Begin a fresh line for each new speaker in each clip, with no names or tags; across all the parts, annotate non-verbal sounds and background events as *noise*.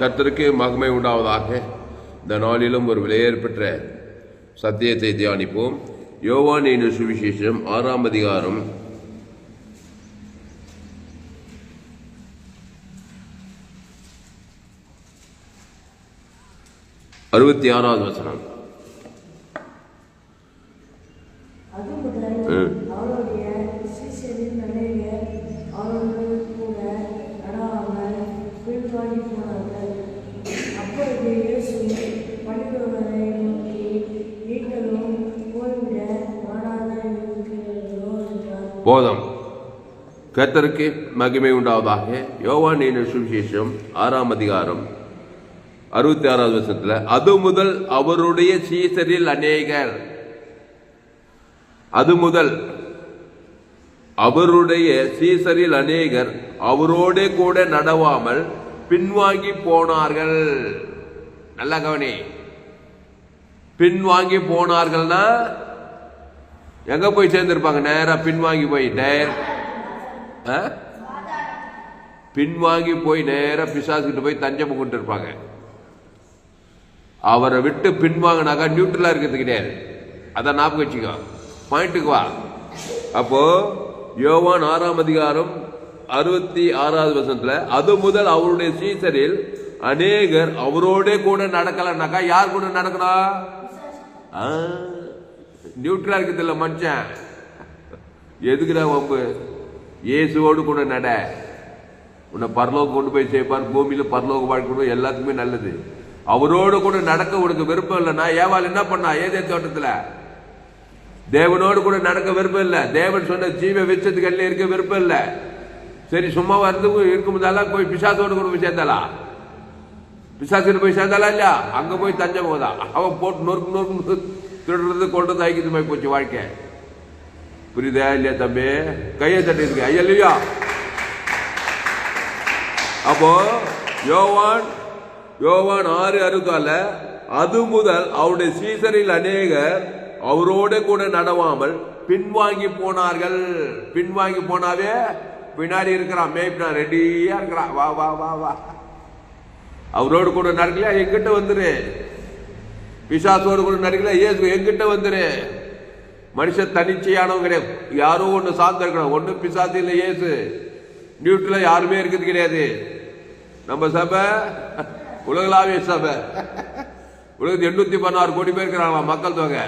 கர்த்தருக்கு மகிமை உண்டாவதாக. இந்த நாளிலும் ஒரு விலையேற் பெற்ற சத்தியத்தை தியானிப்போம். யோவான் என்னும் சுவிசேஷம் ஆறாம் அதிகாரம். அறுபத்தி ஆறாவது வசனம். போதம். கத்தருக்கு மகிமை உண்டாவதாக யோவான் சுவிசேஷம் ஆறாம் அதிகாரம் அறுபத்தி ஆறாவது வருஷத்துல அது முதல் அவருடைய சீசரில் அநேகர். அது முதல் அவருடைய சீசரில் அநேகர் அவரோட கூட நடவாமல் பின்வாங்கி போனார்கள். நல்லா கவனி. பின்வாங்கி போனார்கள்னா எங்க போய் சேர்ந்துருப்பாங்க? நேரா பின்வாங்கி போய் நேர் ஆ? பின்வாங்கி போய் நேரா பிசாசுகிட்ட போய் தஞ்சம் கொண்டு இருப்பாங்க அவரை விட்டு பின்வாங்கினாக்கா நியூட்ரலா இருக்கிறது கிடையாது அதான் ஞாபகம் வச்சுக்கோ. பாயிண்ட்டுக்கு வா. அப்போ யோவான் ஆறாம் அதிகாரம் அறுபத்தி ஆறாவது வருஷத்தில் அது முதல் அவருடைய சீசரில் அநேகர் அவரோட கூட நடக்கலன்னாக்கா யார் கூட நடக்கணும்? ஆ, நியூட்ரலா இருக்குது மனுஷன்? எதுக்குடா வம்பு? இயேசுவோடு கூட நட. உன்னை பரலோகம் கொண்டு போய் சேர்ப்பார் பூமியில பரலோக வாழ்க்கை எல்லாத்துக்குமே நல்லது. அவரோடு கூட நடக்க உனக்கு விருப்பம் இல்லைன்னா ஏவாள் என்ன பண்ணா? ஏதே தோட்டத்தில்? தேவனோடு கூட நடக்க விருப்பம் இல்லை. தேவன் சொன்ன ஜீவ விச்சத்துக்கு எல்லாம் இருக்க விருப்பம் இல்லை. சரி சும்மா வந்து இருக்கும்போதெல்லாம் போய் பிசாசோடு கூட போய் சேர்ந்தாளா பிசாசுன்னு போய் சேர்ந்தாளா இல்லையா? அங்கே போய் தஞ்சம் போதா அவன் போட்டு நொறுக்கு நொறுக்கு திருடுறது கொண்டு ஐக்கியத்து போய் போச்சு வாழ்க்கை. புரியுதா இல்லையா தம்பி? கையை தட்டிருக்கு ஐயா இல்லையா? அப்போ யோவான் யோவான் ஆறு அறுக்கால அது முதல் அவருடைய சீசரில் அநேகர் அவரோட கூட நடவாமல் பின்வாங்கி போனார்கள். பின்வாங்கி போனாவே பின்னாடி இருக்கிறான் மேய்ப்பினா ரெடியா இருக்கிறான் வா வா வா வா. அவரோடு கூட நடக்கலையா? எங்கிட்ட வந்துரு. பிசாசோடு கூட நடிக்கல ஏசு எங்கிட்ட வந்துரு. மனுஷன் தனிச்சையானவங்க கிடையாது. யாரோ ஒன்று சார்ந்து இருக்கணும் ஒன்றும் பிசாசு இல்லை ஏசு நியூட்ரல யாருமே இருக்கிறது கிடையாது. நம்ம சபை உலகளாவிய சபை. உலகத்து எண்ணூத்தி பதினாறு கோடி பேர் இருக்கிறாங்களா மக்கள் தொகை.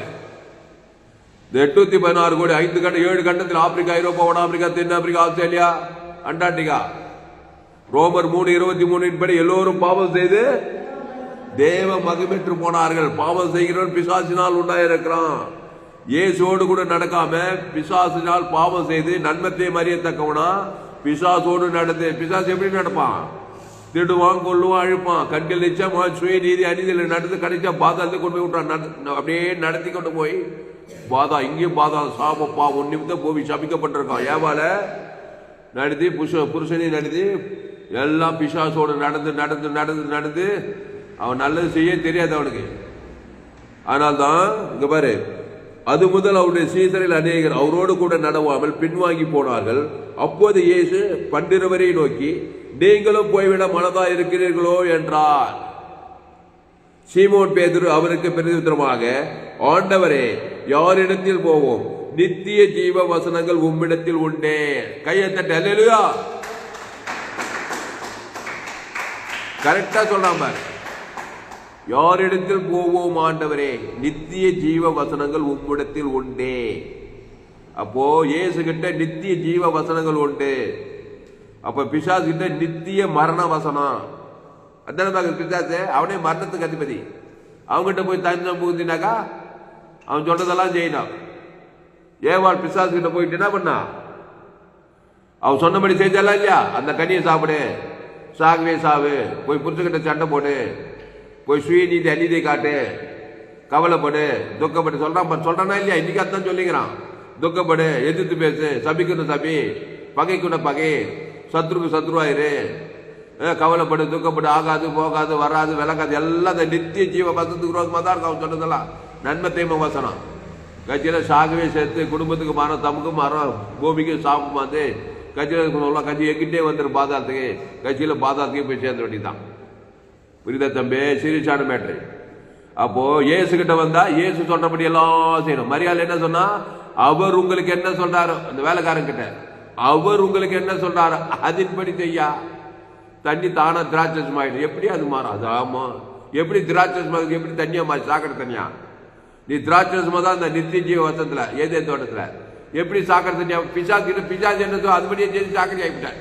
இந்த எட்நூத்தி பதினாறு கோடி ஐந்து கண்டம் ஏழு கண்டத்தில் ஆப்பிரிக்கா ஐரோப்பா வட ஆப்பிரிக்கா தென் ஆப்பிரிக்கா ஆஸ்திரேலியா அண்டார்டிகா. ரோமர் மூணு இருபத்தி மூணின் படி எல்லோரும் பாவம் செய்து தேவ மகிமெற்று போனார்கள். பாவம் செய்கிறவன் பிசாசினால் உண்டாயிருக்கிறான். ஏசோடு கூட நடக்காம பிசாசினால் பாவம் செய்து நன்மத்தை அறியத்தக்கவனா பிசாசோடு நடந்து பிசாசு எப்படி நடப்பான்? திடுவான் கொள்ளுவான் அழுப்பான். கண்கள் நிச்சயமாக சுய நீதி அநீதியில் நடந்து கடைசியா பாதாளத்தை கொண்டு போய் விட்டான். நட- அப்படியே நடத்தி கொண்டு போய் பாதா இங்கேயும் பாதா சாப பாவம் நிமித்தம் பூமி சபிக்கப்பட்டிருக்கான். ஏவால நடத்தி புருஷ புருஷனையும் நடத்தி எல்லாம் பிசாசோடு நடந்து நடந்து நடந்து நடந்து அவன் நல்லது செய்ய தெரியாது அவனுக்கு. ஆனால்தான் இங்க பாரு அது முதல் அவருடைய சீசரில் அநேகர் அவரோடு கூட நடவாமல் பின்வாங்கி போனார்கள். அப்போது இயேசு பன்னிரவரை நோக்கி நீங்களும் போய்விட மனதா இருக்கிறீர்களோ? என்றார். சீமோன் பேதுரு அவருக்கு பிரதித்திரமாக ஆண்டவரே யாரிடத்தில் போவோம்? நித்திய ஜீவ வசனங்கள் உம்மிடத்தில் உண்டே. கையை தட்டு அல்லேலூயா கரெக்டா சொல்றாம பாரு. யாரிடத்தில் போவோம் ஆண்டவரே? நித்திய ஜீவ வசனங்கள் உம்மிடத்தில் உண்டே. அப்போ இயேசு கிட்ட நித்திய ஜீவ வசனங்கள் உண்டு. அப்ப பிசாசு கிட்ட நித்திய மரண வசனம் அதான பிசாசு அவனே மரணத்துக்கு அதிபதி. அவங்ககிட்ட போய் தஞ்சம் புகுந்தினாக்கா அவன் சொன்னதெல்லாம் செய்யணும் ஏவாள் பிசாசு கிட்ட போயிட்டு என்ன பண்ணா? அவன் சொன்னபடி செஞ்சாலாம் இல்லையா? அந்த கனியை சாப்பிடு. சாகவே சாவு. போய் புருஷகிட்ட சண்டை போடு. போய் சுயநீதி அநீதி காட்டு. கவலைப்படு துக்கப்படு. சொல்றான் பாரு, சொல்றானா இல்லையா? இன்னைக்கு அதான் சொல்லிக்கிறான். துக்கப்படு எதிர்த்து பேசு. சபிக்கணும் சபி. பகைக்குண்ட பகை. சத்ருக்கு சத்ருவாயிரு. கவலைப்படு துக்கப்படு. ஆகாது போகாது வராது விளங்காது. எல்லாம் அந்த நித்திய ஜீவ வசத்துக்கு விரோதமாக தான் இருக்கும் அவன் சொன்னதெல்லாம் நன்மை தீமை வசனம்? கட்சியில் சாகவே சேர்த்து குடும்பத்துக்கு மரம் தமக்கு மரம் பூமிக்கு சாபம் வந்து கட்சியில் கட்சி எங்கிட்டே வந்துடும் பாதாளத்துக்கு. கட்சியில் பாதாளத்துக்கு போய் சேர்ந்த வேண்டியதான் புரியுதா தம்பி? சீரியஸான மேட்ரு. அப்போ இயேசு கிட்ட வந்தா இயேசு சொன்னபடி எல்லாம் செய்யணும். மரியாதை என்ன சொன்னா? அவர் உங்களுக்கு என்ன சொல்றாரு அந்த வேலைக்காரன் கிட்ட அவர் உங்களுக்கு என்ன சொல்றாரு அதன்படி செய்யா. தண்ணி தானா திராட்சஸ் ஆயிடும் எப்படி அது மாறும்? அது ஆமா. எப்படி திராட்சஸ் மாறுது எப்படி தண்ணியா மாறி சாக்கடை தனியா நீ திராட்சஸ் தான் இந்த நித்திய ஜீவ வசத்துல ஏதே தோட்டத்துல. எப்படி சாக்கடை தண்ணியா? பிசாசு பிசாசு என்னதோ அதுபடியே செய்து சாக்கடை ஆகிவிட்டார்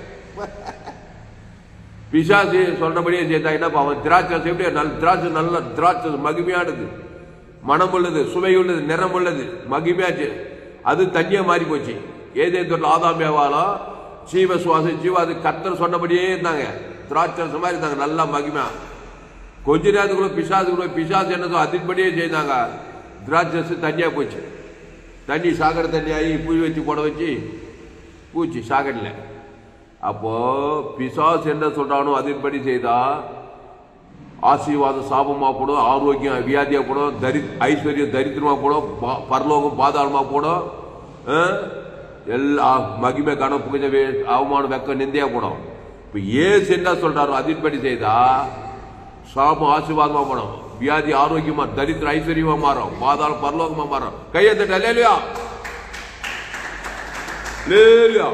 பிசாசு சொன்னபடியே செய்தா என்ன திராட்சை எப்படி நல்ல திராட்சை நல்ல திராட்சை மகிமையானது. மனம் உள்ளது சுவை உள்ளது நிறம் உள்ளது மகிமையாச்சு. அது தண்ணியாக மாறி போச்சு ஏதே தொட்டில் ஆதாமியாவாலும் ஜீவ சுவாசம் ஜீவாது அது சொன்னபடியே இருந்தாங்க. திராட்சை மாதிரி இருந்தாங்க. நல்லா மகிமையா கொஞ்ச நேரத்துக்குள்ள பிசாசுக்குள்ள பிசாசு என்னதோ அதின்படியே செய்தாங்க. திராட்சை தண்ணியாக போச்சு. தண்ணி சாக்கடை தண்ணியாகி பூ வச்சு போட வச்சு பூச்சி சாக்கடையில் அப்போ பிசாஸ் என்ன சொல்றானோ அதன்படி செய்தா? ஆசீர்வாதம் சாபமா போடும் ஆரோக்கியம் வியாதியா போடும் தரி ஐஸ்வர்யம் தரித்திரமா போடும் பா- பரலோகம் பாதாளமா போடும் ஆ? எல்லா மகிமை கணம் புகழ அவமானம் வெக்க நிந்தையா போடும். இப்ப ஏசு என்ன சொல்றாரோ அதன்படி செய்தா? சாபம் ஆசீர்வாதமா போடும். வியாதி ஆரோக்கியமா தரித்திர ஐஸ்வர்யமா மாறும். பாதாளம் பரலோகமா மாறும். கையெழுத்துட்டா இல்லையா இல்லையா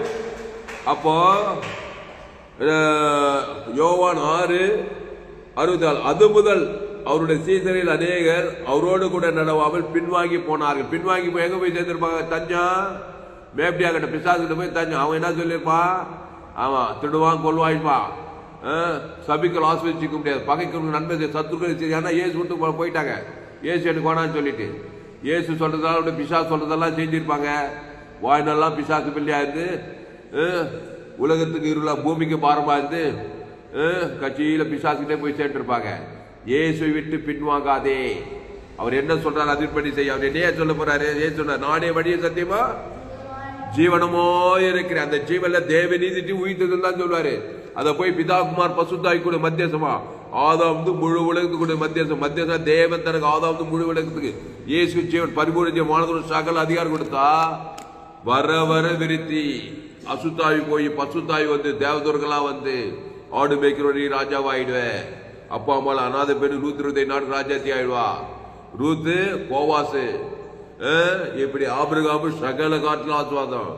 அப்போ யோவான் ஆறு அறுபதால் அது முதல் அவருடைய சீசனில் அநேகர் அவரோடு கூட நடவாமல் பின்வாங்கி போனார்கள். பின்வாங்கி போய் எங்க போய் சேர்ந்திருப்பாங்க? தஞ்சா மேப்டியா கிட்ட பிசாசுக்கிட்ட போய் தஞ்சா. அவன் என்ன சொல்லியிருப்பான் அவன் திருடுவான் கொள்வாய்ப்பான் சபிக்கல் ஆஸ்வதிச்சிக்க முடியாது பகைக்கு நன்மை செய், சத்துருக்கள் சரி ஆனால் ஏசு விட்டு போயிட்டாங்க. ஏசு எனக்கு வேணான்னு சொல்லிட்டு. ஏசு சொல்றதெல்லாம் அவருடைய பிசாசு சொல்றதெல்லாம் செஞ்சிருப்பாங்க. வாய்னெல்லாம் பிசாசு பிள்ளையா இருந்து உலகத்துக்கு இருளா பூமிக்கு பாரமா இருந்து அஹ், கட்சியில பிசாசுக்கிட்டே போய் சேர்ந்துருப்பாங்க. இயேசுவை விட்டு பின்வாங்காதே. அவர் என்ன சொல்றாரு? அதிர்படி செய்ய. அவர் என்னையே சொல்ல போறாரு? ஏன் சொன்னார் நானே வழிய சத்தியமா? ஜீவனமோ இருக்கிற அந்த ஜீவன்ல தேவ நீதிட்டு உயிர்த்ததுன்னு தான் சொல்லுவாரு அதை போய் பிதாகுமார் பசுத்தாய் கூட மத்தியசமா? ஆதாம் முழு உலகத்துக்கு கூட மத்தியசம். மத்தியசம் தேவன் தனக்கு ஆதாம் முழு உலகத்துக்கு. இயேசு ஜீவன் பரிபூர்ண ஜீவன் மாணவர்கள் சகல அதிகாரம் கொடுத்தா? வர வர விருத்தி. அசுத்தாவி போய் பசுத்தாவி வந்து தேவதூர்களா வந்து ஆடு மேய்க்கிறவரி ராஜாவாயிடுவேன் அப்பா அம்மாவில் அநாத பெண்ணு நூத்தி இருபத்தி நாடு ராஜாத்தி ஆயிடுவா. ரூத்து கோவாசு இப்படி ஆபிரகாமு சகல காட்டில் ஆசுவாதம்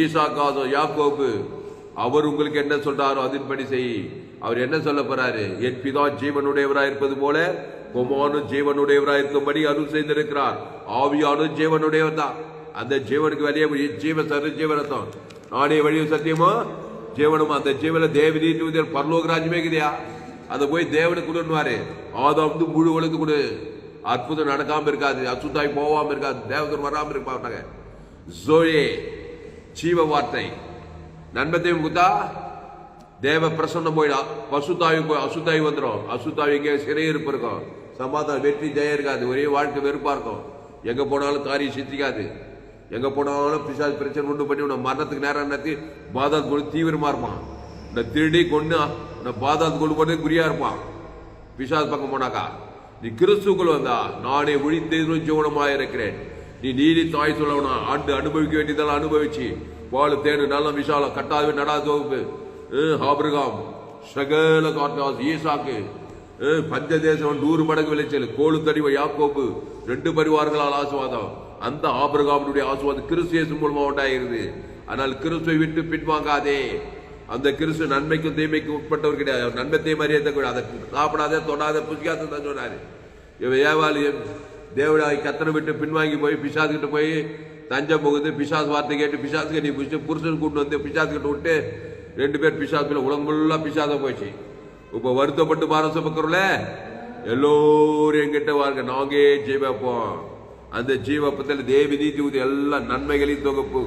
ஈசா காசம் யாக்கோபு. அவர் உங்களுக்கு என்ன சொல்றாரோ அதன்படி செய். அவர் என்ன சொல்ல போறாரு? என் பிதா ஜீவனுடையவராக இருப்பது போல குமாரனும் ஜீவனுடையவராக இருக்கும்படி அருள் செய்திருக்கிறார். ஆவியானும் ஜீவனுடையவர் தான் அந்த ஜீவனுக்கு வெளியே ஜீவ சரு ஜீவனத்தம் நானே வழியும் சத்தியமோ? ஜீவனும் அந்த ஜீவன தேவ நீதி பரலோக ராஜ்யமே இருக்குதியா அதை போய் தேவனுக்கு கொடுன்னுவாரு ஆதாம் வந்து முழு உலகத்து கொடு. அற்புதம் நடக்காம இருக்காது. அசுத்தாய் போகாம இருக்காது. தேவதூர் வராம இருக்க மாட்டாங்க. ஜோயே ஜீவ வார்த்தை. நன்மத்தையும் குத்தா தேவ பிரசன்னம் போயிடா. பசுத்தாவி போய் அசுத்தாவி வந்துடும் அசுத்தாவி எங்கே சிறையிருப்பு இருக்கும். சமாதானம் வெற்றி ஜெயம் இருக்காது. ஒரே வாழ்க்கை வெறுப்பா இருக்கும். எங்க போனாலும் காரியம் சித்திக்காது. எங்கே போனாலும் பிசாஸ் பிரச்சனை உண்டு பண்ணி உன்னை மரணத்துக்கு நேரம் நடத்தி பாதாத் கொண்டு தீவிரமாக இருப்பான். இந்த திருடி கொண்டு இந்த பாதாத் கொண்டு போட்டு குறியாக இருப்பான். பிசாஸ் பக்கம் போனாக்கா நீ கிறிஸ்துக்குள் வந்தா நானே ஒழித்தேதும் ஜீவனமாக இருக்கிறேன். நீ நீதி தாய் சொல்லவனா ஆண்டு அனுபவிக்க வேண்டியதெல்லாம் அனுபவிச்சு வாழ் தேடு நல்ல விஷாலம் கட்டாது நடா தோப்பு. ஆபிரகாம் சகல காட்டாஸ் ஈசாக்கு. பஞ்ச தேசம் நூறு மடங்கு விளைச்சல் கோழு தடிவ யாக்கோப்பு ரெண்டு பரிவார்களால் ஆசுவாதம் அந்த ஆபிரகாமனுடைய ஆசுவாதம் கிறிஸ்து மூலமாக உண்டாகிறது ஆனால் கிறிஸ்துவை விட்டு பின்வாங்காதே. அந்த கிறிஸ்து நன்மைக்கும் தீமைக்கும் உட்பட்டவர் கிடையாது. நன்மை தீமை அறியத்த கூட அதை சாப்பிடாத தொடாத புசிக்காத தான் சொன்னார். இவன் ஏவாளி தேவடாய் கத்தனை விட்டு பின்வாங்கி போய் பிசாசு கிட்ட போய் தஞ்சம் போகுது பிசாசு வார்த்தை கேட்டு பிசாசுக்கு நீ பிடிச்சி புருஷன் கூட்டு வந்து பிசாசு கிட்ட விட்டு ரெண்டு பேர் பிசாசு உலகம் ஃபுல்லாக பிசாசம் போயிடுச்சு இப்போ வருத்தப்பட்டு பாரம் சுமக்கிறோம்ல? எல்லோரும் எங்கிட்ட வாருங்க. நாங்கே ஜீவப்போம் அந்த ஜீவப்பத்தில் தேவி நீதி ஊதி எல்லா நன்மைகளையும் தொகுப்பு.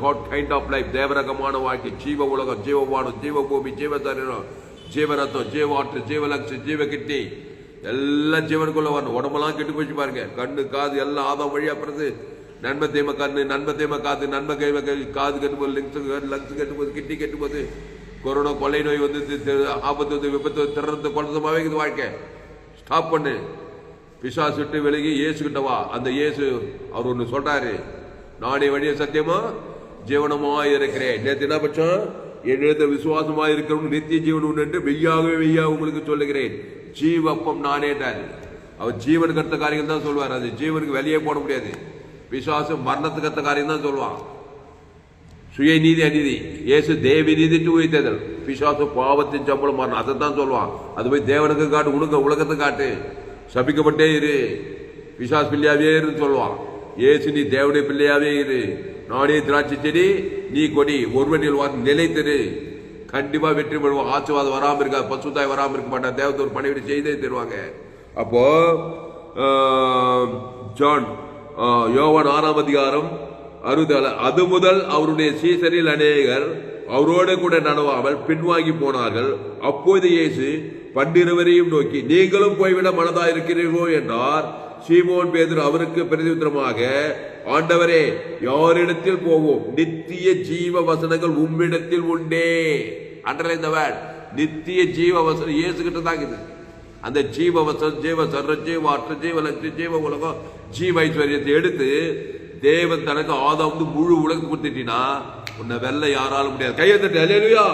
காட் கைண்ட் ஆஃப் லைஃப் தேவரகமான வாழ்க்கை ஜீவ உலகம் ஜீவவானம் ஜீவபூமி ஜீவதரினம் ஜீவரத்தம் ஜீவாற்று ஜீவலட்சு ஜீவ கிட்டி எல்லாம் ஜீவனுக்குள்ள வரணும். உடம்பெல்லாம் கெட்டு போச்சு பாருங்க. கண்ணு காது எல்லாம் ஆதம் வழியா பிறகு நன்மை தீம கண்ணு நன்மை தீம காது நன்மை கைவ கை காது கெட்டு போது லங்ஸ் லங்ஸ் கெட்டு போது கிட்டி கெட்டு போது கொரோனா கொள்ளை நோய் வந்து ஆபத்து வந்து விபத்து வந்து, திறந்து குழந்தமாவே இருக்குது வாழ்க்கை. ஸ்டாப் பண்ணு. பிசாசு விட்டு விலகி இயேசு கிட்ட வா. அந்த இயேசு அவர் ஒன்று சொல்றாரு. நானே வழிய சத்தியமா? ஜீவனமா இருக்கிறேன். நேற்று என்ன பட்சம்? என்னிடத்தில் விசுவாசமா இருக்கிறவங்க நித்திய ஜீவன் உண்டு என்று மெய்யாகவே மெய்யா உங்களுக்கு சொல்லுகிறேன். ஜீவப்பம் நானேட்டாரு அவர் ஜீவனுக்கு அடுத்த காரியம் தான் சொல்வார் அது ஜீவனுக்கு வெளியே போட முடியாது. விசுவாசம் மரணத்துக்கு அடுத்த காரியம் தான் சொல்லுவான். சுயநீதி அநீதி. இயேசு தேவி நீதி உயிர்த்ததல் பிசாசு பாவத்தின் சம்பளம் மரணம் அதை தான் சொல்லுவான். அது போய் தேவனுக்கு காட்டு உனக்கு உலகத்தை காட்டு. சபிக்கப்பட்டே இரு. பிசாஸ் பிள்ளையாவே இருன்னு சொல்லுவான். ஏசு நீ தேவனுடைய பிள்ளையாவே இரு. நானே திராட்சை செடி நீ கொடி. ஒருவனில் வா நிலைத்திரு. கண்டிப்பா வெற்றி பெறுவோம் ஆசிர்வாதம் வராமல் இருக்காது பசுத்தாய் வராமல் இருக்க மாட்டான் தேவத்தை ஒரு பணிவிட செய்தே தருவாங்க. அப்போ ஜான் யோவன் ஆறாம் அதிகாரம் அறுபது அது முதல் அவருடைய சீசரில் அநேகர் அவரோடு கூட நடவாமல் பின்வாங்கி போனார்கள். அப்போது இயேசு பன்னிருவரையும் நோக்கி நீங்களும் போய்விட மனதா இருக்கிறீர்களோ? என்றார். சீமோன் பேதர் அவருக்கு பிரதியுத்தரமாக ஆண்டவரே யாரிடத்தில் போவோம்? நித்திய ஜீவ வசனங்கள் உம்மிடத்தில் உண்டே. அன்றலை இந்த வேர்ட் நித்திய ஜீவ வசனம் இயேசு தான் இருக்குது அந்த ஜீவ வசனம் ஜீவ சர்ற ஜீவ அற்ற ஜீவ லட்ச ஜீவ உலகம் ஜீவ ஐஸ்வர்யத்தை எடுத்து தேவன் தனக்கு ஆதா வந்து முழு உலகம் கொடுத்துட்டீங்கன்னா உன்னை வெல்ல யாராலும் முடியாது. கையை தட்டு அல்லேலூயா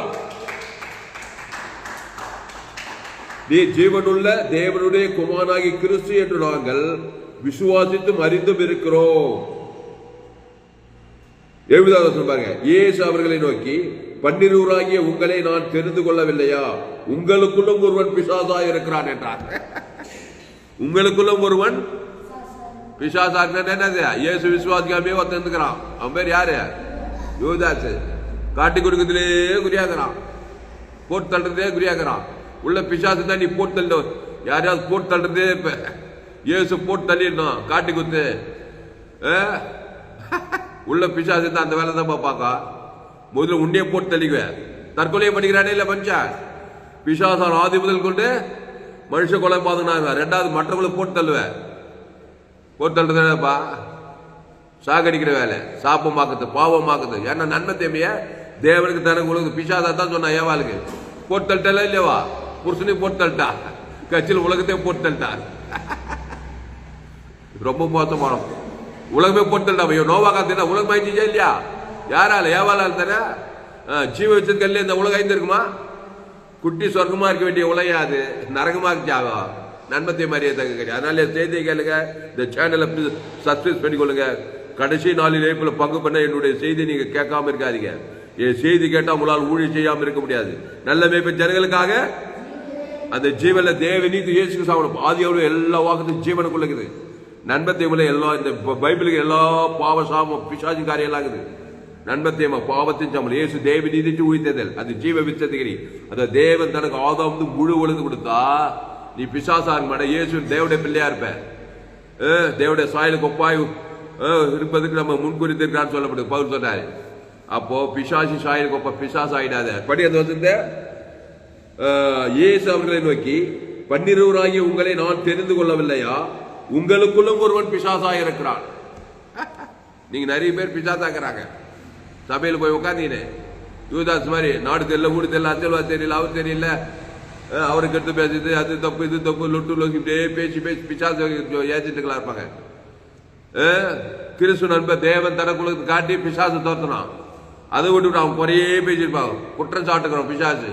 நீ ஜீவனுள்ள தேவனுடைய குமாராகி கிறிஸ்து என்று நாங்கள் விசுவாசித்தும் அறிந்தும் இருக்கிறோம். எழுபதாவது பாருங்க. அவர்களை நோக்கி பன்னிரூராகிய உங்களை நான் தெரிந்து கொள்ளவில்லையா? உங்களுக்குள்ளும் ஒருவன் பிசாசா இருக்கிறான் என்றார். உங்களுக்குள்ளும் ஒருவன் பிசாசா என்னது இயேசு விசுவாசிக்காமே ஒருத்தந்துக்கிறான் அவன் பேர் யாரு? யோதாசு. காட்டி கொடுக்கறதுலே குறியாக்குறான். போட்டு தள்ளுறதே குறியாக்குறான். உள்ள பிசாசு தான் நீ போட்டு தள்ள யாரையாவது போட்டு தள்ளுறதே இப்ப இயேசு போட்டு தள்ளிடணும் காட்டி குத்து ஆ? உள்ள பிசாசு தான் அந்த வேலை தான் பாப்பாக்கா முதல்ல உன்னையே போட்டு தள்ளிக்குவேன் தற்கொலையை பண்ணிக்கிறானே இல்லை மனுஷன்? பிசாசார் ஆதி முதல் கொண்டு மனுஷ கொலை பாதுனாங்க ரெண்டாவது மற்றவங்களை போட்டு தள்ளுவேன் போட்டு தள்ளுறதுப்பா சாகடிக்கிற வேலை. சாப்பமாக்குது பாவமாக்குது ஏன்னா நன்மை தேவைய? தேவனுக்கு தனக்கு உலக பிசாதா தான் சொன்னா ஏவாளுக்கு. போட்டு தள்ளிட்டல இல்லையவா? புருஷனையும் போட்டு தள்ளிட்டா? கட்சியில் உலகத்தையும் போட்டு தள்ளிட்டா? ரொம்ப மோசமான உலகமே போட்டு தள்ளிட்டா ஐயோ நோவா காத்தினா உலகம் ஆயிடுச்சா இல்லையா? யாரால ஏவாளால் தானே ஜீவ வச்சதுக்கல்ல இந்த உலகம் ஆயிருந்துருக்குமா குட்டி சொர்க்கமா இருக்க வேண்டிய உலகம் அது. நரகமா இருக்காவோ நன்மத்தை மாதிரியே தங்க கிடையாது அதனால என் செய்தியை கேளுங்க. இந்த சேனலை சப்ஸ்கிரைப் பண்ணிக்கொள்ளுங்க. கடைசி நாளில் ஏப்பில் பங்கு பண்ண என்னுடைய செய்தி நீங்க கேட்காம இருக்காதீங்க. என் செய்தி கேட்டால் உங்களால் ஊழல் செய்யாமல் இருக்க முடியாது. நல்ல மேய்ப்பு ஜனங்களுக்காக அந்த ஜீவன்ல தேவ நீதி இயேசு சாப்பிடும் ஆதியோட எல்லா வாக்கத்தையும் ஜீவனுக்குள்ள இருக்குது. எல்லா எல்லாம் இந்த பைபிளுக்கு எல்லா பாவ சாமம் பிசாஜி காரியம் எல்லாம் இருக்குது. நண்பத்தையமா பாவத்தின் சம்பளம் இயேசு தேவ நீதிட்டு உயிர்த்ததல் அது ஜீவ வித்ததிகிரி அந்த தேவன் தனக்கு ஆதாம் வந்து முழு ஒழுங்கு கொடுத்தா நீ பிசாசா இருக்க மாட்ட இயேசு தேவடைய பிள்ளையா இருப்ப. தேவடைய சாயலுக்கு ஒப்பாய் அஹ், இருப்பதுக்கு நம்ம முன்குறித்திருக்கான்னு சொல்லப்படுது. பவுல் சொன்னாரு. அப்போ பிசாசி சாயலுக்கு ஒப்ப பிசாசு ஆயிடாத படி அது வந்து இயேசு அவர்களை நோக்கி பன்னிருவராகிய உங்களை நான் தெரிந்து கொள்ளவில்லையா? உங்களுக்குள்ளும் ஒருவன் பிசாசா இருக்கிறான். நீங்க நிறைய பேர் பிசாசாக்குறாங்க. சபையில் போய் உட்காந்தீங்க யூதாஸ் மாதிரி நாடு தெரியல ஊடு தெரியல அச்சல்வா தெரியல அவர் தெரியல. அவருக்கு எடுத்து பேசுது அது தப்பு இது தப்பு லொட்டு லொக்கி இப்படியே பேசி பேசி பிசாசு ஏஜென்ட்டுகளா இருப்பாங்க. கிறிஸ்து நண்ப தேவன் தனக்குள்ளது காட்டி பிசாசு தோர்த்தனான். அதை விட்டுவிட்டு அவன் குறையே பேசியிருப்பான். குற்றம் சாட்டுக்கிறோம் பிசாசு.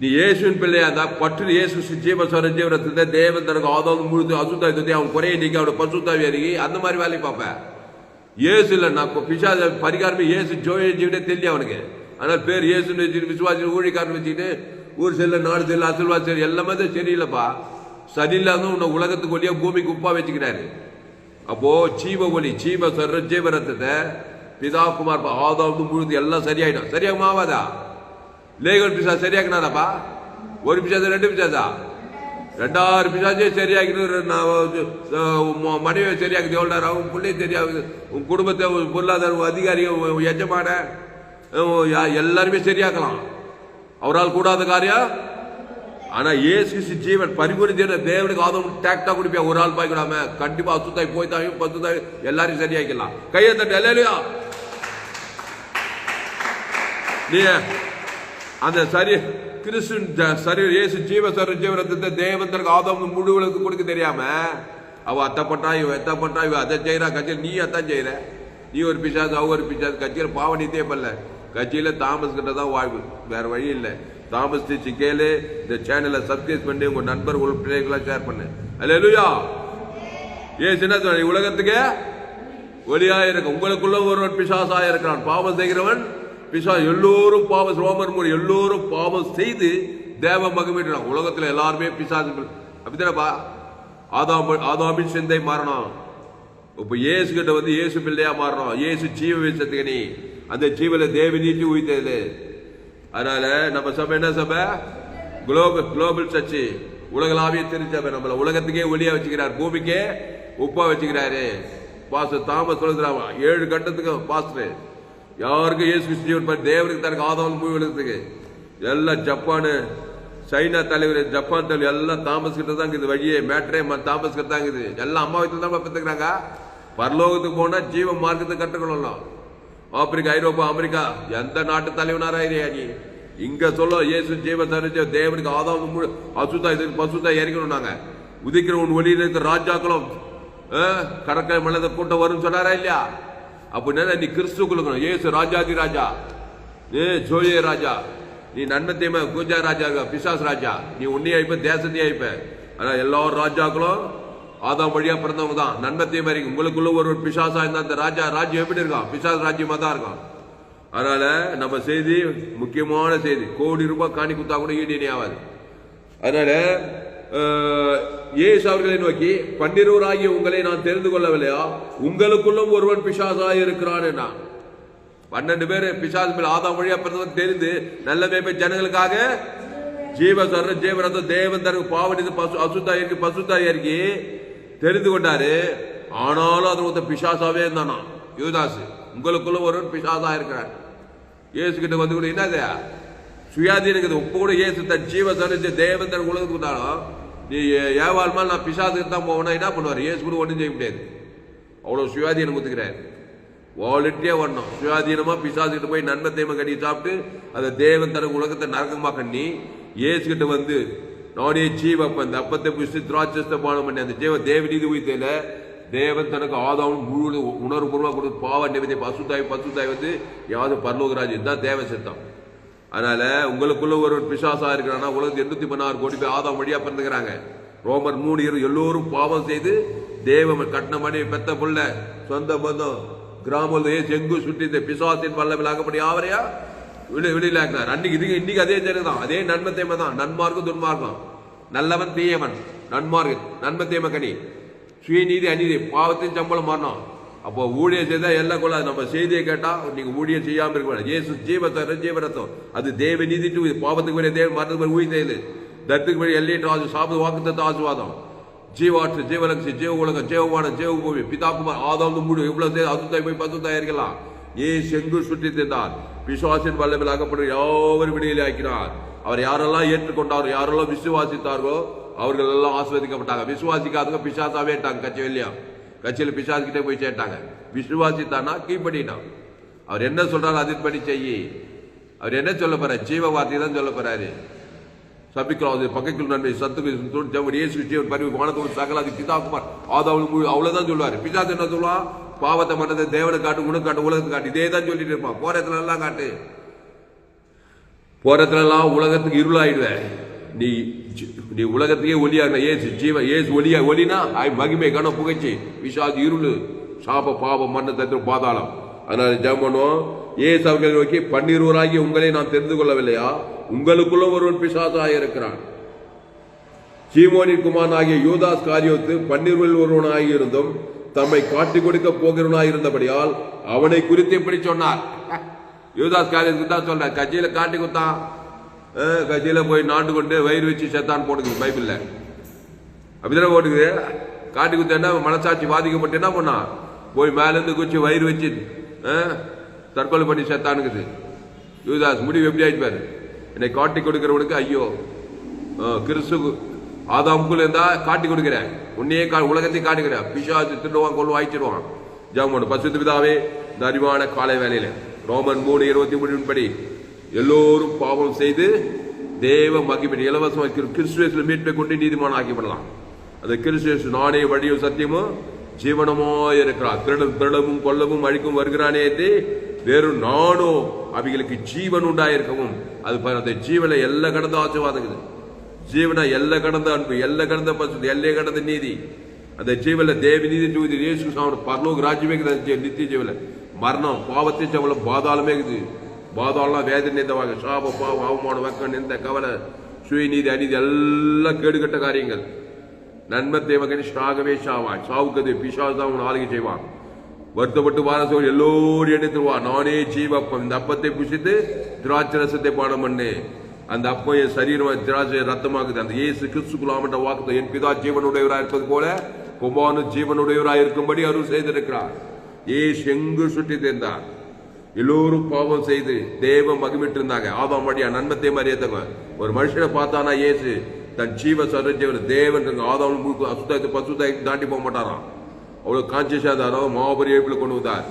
நீ இயேசுவின் பிள்ளையா இருந்தால் பற்று இயேசு ஜீவ சொரஞ்சீவரத்தை தேவன் தனக்கு ஆதாவது முழுது அசுத்தாய் தந்தி அவன் குறைய நீக்கி அவனை பசுத்தாவி அறிக்கி அந்த மாதிரி வேலையை பார்ப்பேன் ஏசு இல்லை நான் இப்போ பரிகாரமே இயேசு ஜோய தெரியும் அவனுக்கு. ஆனால் பேர் இயேசுன்னு வச்சுட்டு விசுவாசி ஊழிக்காரன் வச்சுக்கிட்டு ஊர் செல்ல நாடு செல்ல அசல்வா செல்ல எல்லாமே தான் சரியில்லைப்பா. சரியில்லாத உன்னை உலகத்துக்கு ஒளியா பூமிக்கு உப்பா வச்சுக்கிறாரு. அப்போ ஜீவ ஒளி ஜீவ சொல்ற ஜீவ ரத்தத்தை பிதா குமார் ஆதாவது முழுது எல்லாம் சரியாயிடும். சரியாகுமாவாதா லேகல் பிசா சரியாக்குனாராப்பா? ஒரு பிசாசு ரெண்டு பிசாசா? ரெண்டாயிரம் பிசாசே சரியாக்கணும் நான் மனைவியை சரியாக்குது. எவ்வளோ நேரம் உன் பிள்ளையை சரியாகுது உன் குடும்பத்தை உன் பொருளாதார அதிகாரி எஜமான எல்லாருமே சரியாக்கலாம். அவரால் கூடாத காரியம் ஆனா இயேசு கிறிஸ்து ஜீவன் பரிபூர்ண தேவனுக்கு ஆதரவு டேக்டா குடிப்பா ஒரு ஆள் பாய் கண்டிப்பா அசுத்தாய் போய் தாயும் பத்து எல்லாரையும் சரியாக்கலாம் கையை தட்டு இல்லையா நீ அந்த சரி கிறிஸ்து சரி இயேசு ஜீவ சரி ஜீவரத்தை தேவந்தருக்கு தனக்கு ஆதம் முழு கொடுக்க தெரியாம அவ அத்தை பண்றா இவ எத்த பண்றா இவ அதை செய்யறா கட்சி நீ அத்தான் செய்யற நீ ஒரு பிசாசு அவ ஒரு பிசாசு கட்சியில் பாவனித்தே பண்ணல கட்சியில தாமஸ் கிட்ட தான் வாழ்வு. வேற வழி இல்லை. தாமஸ் டீச்சி கேளு இந்த சேனலை சப்ஸ்கிரைப் பண்ணி உங்க நண்பர் உங்க பிள்ளைகளாம் ஷேர் பண்ணு. அல்லேலூயா ஏன் சின்ன சொன்ன உலகத்துக்கு ஒளியா இருக்கு உங்களுக்குள்ள ஒருவன் பிசாசா இருக்கிறான் பாவம் செய்கிறவன் பிசா எல்லோரும் பாவம் ரோமர் முறை எல்லோரும் பாவம் செய்து தேவ மகிமையிடுறான் உலகத்தில் எல்லாருமே பிசாசு அப்படித்தானப்பா ஆதாம் ஆதாமின் சிந்தை மாறணும் இப்போ இயேசு கிட்ட வந்து இயேசு பிள்ளையா மாறணும் இயேசு ஜீவ வீசத்துக்கு நீ. அந்த ஜீவல தேவி நீட்டி உயிர்த்தது அதனால நம்ம சபை என்ன சபை? Global global church. உலகளாவிய திருச்சபை நம்மள உலகத்துக்கே ஒளியா வச்சுக்கிறார். பூமிக்கே உப்பா வச்சுக்கிறாரு. பாஸ்டர் தாமஸ் சொல்லுறாங்க ஏழு கட்டத்துக்கு பாஸ்டர். யாருக்கும் இயேசு கிறிஸ்து பண்ணி தேவனுக்கு தனக்கு ஆதவன் போய் விழுறதுக்கு எல்லாம் ஜப்பானு சைனா தலைவர் ஜப்பான் தலைவர் எல்லாம் தாமஸ்கிட்ட தான் இருக்குது வழியே மேட்ரே ம- தான் இருக்குது எல்லாம் அம்மா வீட்டில் தான் பார்த்துக்கிறாங்க பரலோகத்துக்கு போனால் ஜீவ மார்க்கத்தை கற்றுக்கொள்ளலாம். ஆப்பிரிக்கா ஐரோப்பா அமெரிக்கா எந்த நாட்டு தலைவனாராயிரியா நீ? இங்க சொல்ல இயேசு ஜீவ தரிச்ச தேவனுக்கு ஆதாம் முழு அசுத்தா இதுக்கு பசுதா இறக்கணும் நாங்க. உதிக்கிற உன் வெளியில இருக்கிற ராஜாக்களும் கடற்கரை மலத்தை கூட்டம் வரும்னு சொன்னாரா இல்லையா? அப்படின்னா நீ கிறிஸ்து கொடுக்கணும் ஏசு ராஜாதி ராஜா. ஏ ஜோயே ராஜா. நீ நன்மை தீமை பூஜா ராஜா பிசாஸ் ராஜா. நீ உன்னையே ஆயிப்ப தேசத்தையே ஆயிப்ப ஆனா எல்லாரும் ராஜாக்களும் ஆதாம் வழியா பிறந்தவங்க தான். நன்மை தீமை இருக்கு. உங்களுக்குள்ள ஒரு ஒரு பிசாசா இருந்தா அந்த ராஜா ராஜ்யம் எப்படி இருக்கான் பிசாஸ் ராஜ்யமா தான் இருக்கான் அதனால நம்ம செய்தி முக்கியமான செய்தி. கோடி ரூபாய் காணி குத்தா கூட ஈடு ஆகாது அதனால ஏசு அவர்களை நோக்கி பன்னிருவராகிய உங்களை நான் தெரிந்து கொள்ளவில்லையா உங்களுக்குள்ளும் ஒருவன் பிசாசாக இருக்கிறான் நான் பன்னெண்டு பேர் பிசாசு மேல் ஆதாம் வழியா பிறந்தவன் தெரிந்து நல்ல மேம்பை ஜனங்களுக்காக ஜீவ சர்ற ஜீவரத்த தேவன் தனக்கு பாவனிது பசு அசுத்தா இருக்கு பசுத்தா இருக்கு தெரிந்து கொண்டாரு. ஆனாலும் அது ஒருத்த பிசாசாவே இருந்தானா? யுவதாஸ் உங்களுக்குள்ள ஒருவன் பிசாசா இருக்கிறார். இயேசு கிட்ட வந்து கூட என்னது? சுயாதீனம் இருக்குது உப்பு கூட இயேசு தன் ஜீவ சரிச்சு தேவன் தன் உலகத்துக்கு நீ ஏவாள் ஏவாள்மா நான் பிசாதுக்கு தான் போவேனா? என்ன பண்ணுவார்? ஏசு கூட ஒன்றும் செய்ய முடியாது. அவ்வளோ சுயாதீனம் கொடுத்துக்கிறார். வாலண்டியா வரணும். சுயாதீனமாக பிசாதுக்கிட்ட போய் நன்மை தெய்வம் கட்டி சாப்பிட்டு அதை தேவன் தனக்கு உலகத்தை நரகமாக கண்ணி ஏசுக்கிட்ட வந்து நானே ஜீவ அப்ப அந்த அப்பத்தை புஷ்டி திராட்சத்தை பானம் பண்ணி அந்த ஜீவ தேவநீதி நீதி தேவன் தனக்கு ஆதாவும் முழு உணர்வுபூர்வமாக கொடுத்து பாவ நிப்தியை பசு தாய் பசு தாய் வந்து யாவது பரலோகராஜ் தான் தேவ சித்தம் அதனால உங்களுக்குள்ள ஒரு பிசாசா இருக்கிறனா உலகத்து எண்ணூத்தி பதினாறு கோடி பேர் ஆதாம் வழியா பிறந்துக்கிறாங்க. ரோமர் மூணு இரு எல்லோரும் பாவம் செய்து தேவன் கட்டின மணி பெத்த புள்ள சொந்த பந்தம் கிராமத்தையே செங்கு சுற்றி இந்த பிசாசின் வல்லமில் ஆகப்படி ஆவரையா விடு விடுதலாக்கினார் அன்னைக்கு இதுக்கு இன்னைக்கு அதே ஜனம் தான். அதே நன்மை தேமை தான். நன்மார்க்கும் துன்மார்க்கம். நல்லவன் தீயவன். நன்மார்க்கு நன்மை தேமை கனி. சுயநீதி அநீதி பாவத்தின் சம்பளம் மாறணும் அப்போ ஊழியம் செய்தால் எல்லாம் கொள்ளாது. நம்ம செய்தியை கேட்டால் நீங்கள் ஊழியம் செய்யாமல் இருக்க வேண்டாம். இயேசு ஜீவத்தை ஜீவரத்தம் அது தேவ நீதி டு பாவத்துக்கு வரைய தேவன் மரணத்துக்கு வரை ஊழியம் செய்யுது தத்துக்கு வரை எல்லையற்ற ஆசு சாப்பிடு வாக்குத்த ஆசுவாதம் ஜீவாற்று ஜீவலட்சி ஜீவ உலகம் ஜீவமான ஜீவ பூமி பிதாக்குமார் ஆதாவது மூடு. இவ்வளவு செய்து அசுத்தாய் போய் பத்து இருக்கலாம் ஏ செங்கு சுற்றி தின்றார் விசுவாசின் வல்லமில் அகப்படும் யாவரும் விடுதலை ஆக்கினார். அவர் யாரெல்லாம் ஏற்றுக்கொண்டாரோ யாரெல்லாம் விசுவாசித்தார்களோ அவர்கள் எல்லாம் ஆஸ்வதிக்கப்பட்டாங்க விசுவாசிக்காதவங்க பிசாசாவே இட்டாங்க கட்சி கட்சியில் பிசாசு போய் சேர்த்தாங்க. விசுவாசித்தானா? கீழ்படினான் அவர் என்ன சொல்றாரு அதன்படி செய்யி. அவர் என்ன சொல்ல போறாரு? ஜீவ வார்த்தை தான் சொல்ல போறாரு. சபிக்கிறோம். அது பக்கத்தில் நன்மை சத்துக்கு ஜவர் இயேசு ஜீவன் பரிவு வானத்தோடு சகல அது பிதாகுமார் அது அவளுக்கு அவ்வளவுதான் சொல்லுவாரு. பிசாசு என்ன சொல்லுவான் பாவத்தை மன்னதை தேவனை காட்டு உனக்கு காட்டு உலகத்துக்கு காட்டு. இதே தான் சொல்லிட்டு இருப்பான். போற இடத்துல எல்லாம் காட்டு. போற இடத்துல எல்லாம் உலகத்துக்கு இருளாயிடுவேன். நீ நீ உலகத்துக்கே ஒளியாக ஏசு ஜீவ ஏசு ஒளியா ஒலினா ஐ மகிமை கன புகழ்ச்சி விஷாது இருள் சாப பாபம் மண்ணு தத்து பாதாளம். அதனால ஜெபம் பண்ணுவோம். ஏசு அவர்களை நோக்கி பன்னிருவராகி உங்களை நான் தெரிந்து கொள்ளவில்லையா? உங்களுக்குள்ள ஒருவன் பிசாசாக இருக்கிறான். சீமோனின் குமார் ஆகிய யூதாஸ் காரியோத்து பன்னிருவில் ஒருவனாக இருந்தும் தம்மை காட்டிக் கொடுக்க போகிறவனாக இருந்தபடியால் அவனை குறித்து இப்படி சொன்னார். *laughs* யூதாஸ் காரியத்துக்கு தான் சொல்றார். கட்சியில காட்டி கொடுத்தான். கத்தியில் போய் நாட்டு கொண்டு வயிறு வச்சு செத்தான் போட்டுக்குது பைபிளில். அப்படிதானே போட்டுக்குது காட்டி குத்தேன்னா மனசாட்சி பாதிக்கப்பட்டு என்ன பண்ணான் போய் மேலேருந்து குச்சி வயிறு வச்சு தற்கொலை பண்ணி செத்தானுக்குது. யூதாஸ் முடிவு எப்படி ஆயிட்டு பாரு? என்னை காட்டி கொடுக்கிறவனுக்கு ஐயோ. கிறிஸ்து ஆதாமுக்குள்ள இருந்தா காட்டி கொடுக்கிறேன். உன்னையே கா உலகத்தையும் காட்டுக்கிறேன் பிசாசு திருடுவான் கொள்ளும் வாய்ச்சிடுவான் ஜாமோன் பசுத்து பிதாவே இந்த அறிவான காலை வேலையில ரோமன் மூணு இருபத்தி மூணு படி. எல்லோரும் பாவம் செய்து தேவ மகிமை இலவசமாக கிறிஸ்துவேசில் மீட்பை கொண்டு நீதிமான் ஆக்கிவிடலாம் அந்த கிறிஸ்துவேசு நானே வழியும் சத்தியமும் ஜீவனமோ இருக்கிறார். திருடும் திருடமும் கொல்லவும் அழிக்கும் வருகிறானே என்று வெறும் நானோ அவைகளுக்கு ஜீவன் உண்டாயிருக்கவும். அது அந்த ஜீவனை எல்லாம் கடந்த ஆசீர்வாதங்குது ஜீவன எல்லை கடந்த அன்பு எல்லை கடந்த பசு எல்லை கடந்த நீதி. அந்த ஜீவன தேவி நீதி ஜோதி இயேசு சாமி பரலோக ராஜ்யமே நித்திய ஜீவன மரணம் பாவத்தை சவலம் பாதாளமே இருக்குது. பாதாளம் வேதனை நிந்தவாங்க சாப பாவம் அவமானம் வெக்கம் நிந்த கவலை சுயநீதி அநீதி எல்லாம் கேடுகட்ட காரியங்கள். நன்மை மகன் சாகவே சாவான் சாவுக்கது பிசாசு தான் உன் ஆளுகை செய்வான். வருத்தப்பட்டு வார எல்லோரும் எடுத்துருவா நானே ஜீவப்பம். இந்த அப்பத்தை புசித்து திராட்சை ரசத்தை பானம் பண்ணு அந்த அப்பம் என் சரீரம் திராட்சை ரத்தமாக்குது. அந்த ஏசு கிறிஸ்துக்குள்ளாமட்ட வாக்குத்த என் பிதா ஜீவனுடையவராக இருப்பது போல குமாரனு ஜீவனுடையவராக இருக்கும்படி அருள் செய்திருக்கிறார். ஏசு எங்கு சுற்றி தேர்ந்தார்? எல்லோரும் பாவம் செய்து தேவ மகிமிட்டு இருந்தாங்க ஆதாம் வழியா நன்மத்தை மறியத்தவங்க ஒரு மனுஷனை பார்த்தானா ஏசு தன் ஜீவ சரஞ்சவர் தேவன் ஆதாம் மூக்கு அசுத்தாயத்தை பசுத்தாயத்தை தாண்டி போக மாட்டாராம். அவ்வளோ கான்சியஸாக இருந்தாரோ. மாபெரிய கொண்டு வந்தார்.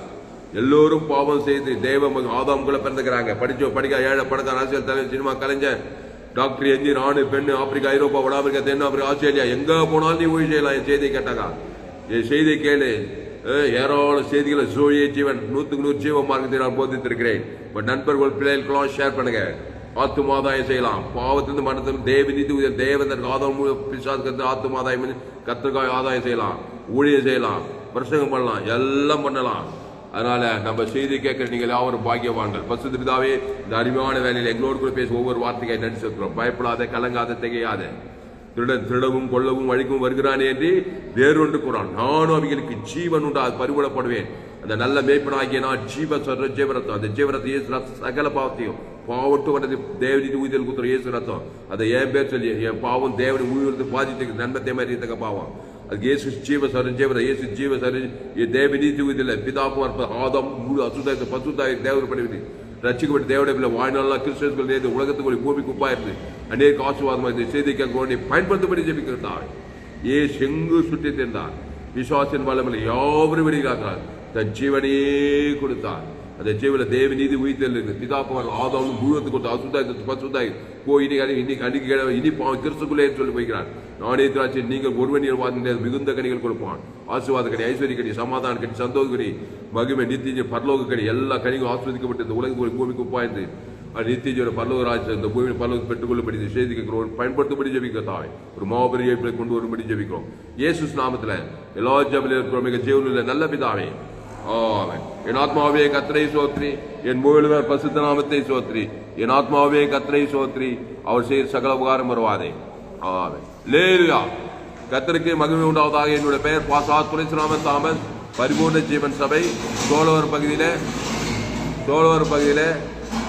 எல்லோரும் பாவம் செய்து தேவ ஆதாம் ஆதாம்குள்ள பிறந்துக்கிறாங்க படிச்சோ படிக்க ஏழை பணக்கார அரசியல் தலைவர் சினிமா கலைஞர் டாக்டர் எஞ்சி ராணு பெண்ணு ஆப்பிரிக்கா ஐரோப்பா வட ஆப்பிரிக்கா தென் ஆப்பிரிக்கா ஆஸ்திரேலியா எங்கே போனாலும் நீ ஊழி செய்யலாம். என் செய்தியை கேட்டாங்க என் செய்தியை கேளு. ஏராள செய்திகளை ஜோயே ஜீவன் நூற்றுக்கு நூறு ஜீவ மார்க்கத்தை நான் போதித்திருக்கிறேன். இப்போ நண்பர்கள் பிள்ளைகளுக்கெல்லாம் ஷேர் பண்ணுங்க. ஆத்துமாதாயம் செய்யலாம். பாவத்திலிருந்து மனத்திலிருந்து தேவ நீதி உதவி தேவதற்கு ஆதாயம் பிசாசுக்கு ஆத்துமாதாயம் கத்திரிக்காய் ஆதாயம் செய்யலாம். ஊழியம் செய்யலாம். பிரசங்கம் பண்ணலாம். எல்லாம் பண்ணலாம். அதனால நம்ம செய்தி கேட்குற நீங்கள் யாவரும் பாக்கியவான்கள். பசு பிதாவே இந்த அருமையான வேலையில் எங்களோடு கூட பேசி ஒவ்வொரு வார்த்தையை நடிச்சிருக்கிறோம் பயப்படாத கலங்காத திகையாத. திருடன் திருடவும் கொள்ளவும் அழிக்கவும் வருகிறானே என்று வேறொன்று கூறான். நானும் அவைகளுக்கு ஜீவன் உண்டா பரிபடப்படுவேன் அந்த நல்ல மேய்ப்பனாகிய நான் ஜீவ சொல்ற ஜீவரத்தம். அந்த ஜீவரத்தை இயேசு ரத்தம் சகல பாவத்தையும் பாவட்டு வந்தது தேவனி ஊதியல் குத்துற இயேசு ரத்தம். அதை என் பேர் சொல்லி என் பாவம் தேவனை ஊழியத்தை பாதித்து நன்மத்தை மாதிரி இருக்க பாவம். அது இயேசு ஜீவ சரஞ்சேவர ஜீவர இயேசு ஜீவ சரி தேவ நீதி ஊதியல பிதாக்கும் ஆதம் முழு அசுதாயத்தை பசுதாய தேவர் பண்ணிவிட்டு ரட்சிக்கப்பட்ட தேவடைய பிள்ளை வாழ்நாளெல்லாம் கிறிஸ்தவர்கள் நேர்ந்து உலகத்துக்கு பூமி குப்பா அநேக ஆசீர்வாதமாக இந்த செய்தி கேட்க பயன்படுத்தப்படி ஜெபிக்கிறார் ஏ செங்கு சுற்றி தெரிந்தார்? விசுவாசின் வல்லமில்லை யாவரும் வெளியாகிறார் தன் ஜீவனையே கொடுத்தார். அந்த ஜீவன தேவ நீதி உயிர்த்தல் பிதாப்பவர் ஆதாவும் முழுவதும் கொடுத்து அசுதாய் பசுதாய் போ இன்னைக்கு அடி- இன்னைக்கு அன்னைக்கு கிழமை இனி பாவம் கிறிஸ்துக்குள்ளே சொல்லி போய்கிறார் நானே திராட்சை நீங்கள் ஒருவனியர் வாதின மிகுந்த கனிகள் கொடுப்பான். ஆசீர்வாத கனி ஐஸ்வர்ய கனி சமாதான கனி சந்தோஷ கனி மகிமை நித்திய பரலோக கனி. எல்லா கனிகளும் ஆஸ்வதிக்கப்பட்டு இந்த உலகத்துக்கு பூமிக்கு உப்பாய்ந்து அது நித்திய பரலோக ராஜ்யம் இந்த பூமி பரலோக பெற்றுக்கொள்ளும்படி இந்த செய்தி கேட்கிறோம் பயன்படுத்தபடி தாய் ஒரு மாபெரிய கொண்டு வரும்படி ஜபிக்கிறோம். இயேசு நாமத்துல எல்லா ஜபில இருக்கிறோம். மிக ஜீவனில் நல்ல பிதாவே. ஆமென். என் ஆத்மாவே கத்திரை சோத்ரி. என் முழுவர் பசுத்த நாமத்தை சோத்ரி. என் ஆத்மாவே கத்திரை சோத்ரி. அவர் செய்ய சகல உபகாரம் வருவாதே ஆமென். லேலுயா. கத்தருக்கு மகிமை உண்டாவதாக. என்னுடைய பெயர் பாசாத் துணைசுராமன் தாமஸ். பரிபூர்ண ஜீவன் சபை சோழவர் பகுதியில் சோழவர் பகுதியில்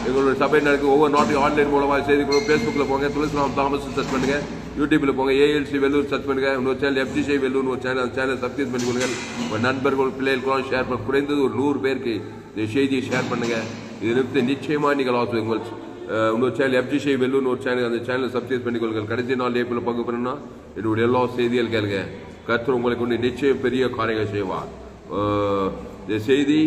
எங்களுடைய சபை நடக்கும் ஒவ்வொரு நாட்டையும் ஆன்லைன் மூலமாக செய்தி கொடுங்க ஃபேஸ்புக்கில் போங்க துளசிராம் தாமஸ் சர்ச் பண்ணுங்க. யூடியூப்பில் போங்க ஏஎல்சி வெல்லூர் சர்ச் பண்ணுங்க. இன்னொரு சேனல் எஃப்டிசி வெல்லூர் ஒரு சேனல் அந்த சேனல் சப்ஸ்கிரைப் பண்ணி கொடுங்க உங்கள் நண்பர்கள் பிள்ளைகளுக்கெல்லாம் ஷேர் பண்ண குறைந்தது ஒரு நூறு பேருக்கு இந்த செய்தியை ஷேர் பண்ணுங்க. இது நிறுத்தி நிச்சயமாக நீங்கள் ஆசை உங்கள் இன்னொரு சேனல் எஃப்டிசி வெல்லூர் ஒரு சேனல் அந்த சேனலை சப்ஸ்கிரைப் பண்ணி கொள்ளுங்கள் கடைசி நாள் ஏப்பில் பங்கு பண்ணணும்னா என்னுடைய எல்லா செய்திகள் கேளுங்க. கர்த்தர் உங்களுக்கு ஒன்று நிச்சயம் பெரிய காரியங்கள் செய்வார். செய்தி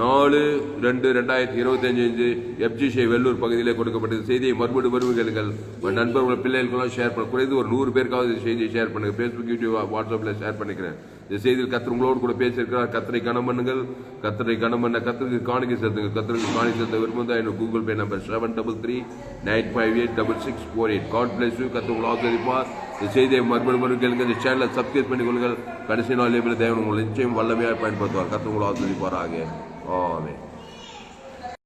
நாலு ரெண்டு ரெண்டாயிரத்தி இருபத்தஞ்சு அஞ்சு எஃப்ஜிசி வெள்ளூர் பகுதியிலே கொடுக்கப்பட்டது. செய்தியை மறுபடி மறுபடியும் கேளுங்கள். உங்கள் நண்பர்கள் பிள்ளைகளுக்கெல்லாம் ஷேர் பண்ண குறைந்து ஒரு நூறு பேருக்காவது செய்தியை ஷேர் பண்ணுங்கள் ஃபேஸ்புக் யூடியூப் வாட்ஸ்அப்பில் ஷேர் பண்ணிக்கிறேன். இந்த செய்தியில் கத்தர் உங்களோடு கூட பேசியிருக்கிறார். கத்தரை கனம் பண்ணுங்கள். கத்தரை கனம் பண்ண கத்தருக்கு காணிக்கை செலுத்துங்க கத்தருக்கு காணிக்கை செலுத்த விரும்புதா என்னோட Google Pay number seven double three nine five eight double six four eight God bless you கத்தர் உங்களை ஆசிரிப்பார் இந்த செய்தியை மறுபடியும் மறுபடியும் கேளுங்க இந்த சேனலை சப்ஸ்கிரைப் பண்ணி கொள்ளுங்கள் கடைசி நாள் லேபில் தேவன் உங்களை நிச்சயம் வல்லமையாக பயன்படுத்துவார். கத்தர் உங்களை ஆசிரிப்பாராக ஆமே